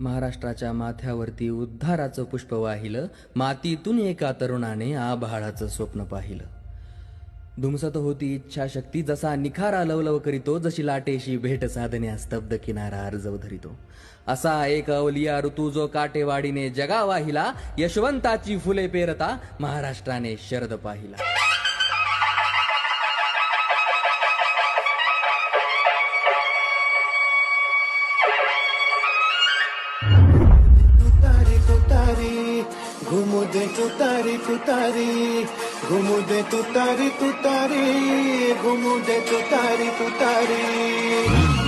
महाराष्ट्राच्या माथ्यावरती उद्धाराचं पुष्प वाहिलं मातीतून एका तरुणाने आभाळाचं स्वप्न पाहिलं. धुमसत होती इच्छाशक्ती जसा निखारा लवलव करीतो जशी लाटेशी भेट साधण्या स्तब्ध किनारा अर्जव धरितो. असा एक अवलिया ऋतू जो काटेवाडीने जगा वाहिला यशवंताची फुले पेरता महाराष्ट्राने शरद पाहिला. तारी घुमू दे तू तारी तू तारी घुमू दे तू तारी तू तारी घुमू दे तू तारी तू तारी.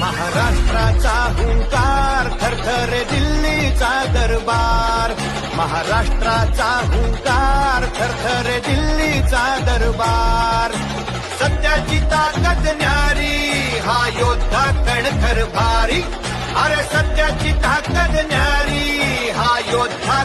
महाराष्ट्राचा हुंकार थरथरे दिल्लीचा दरबार. महाराष्ट्राचा हुंकार थरथरे दिल्लीचा दरबार. सत्याची ताकद न्यारी हा योद्धा कणखर भारी. अरे सत्याची ताकद न्यारी हा योद्धा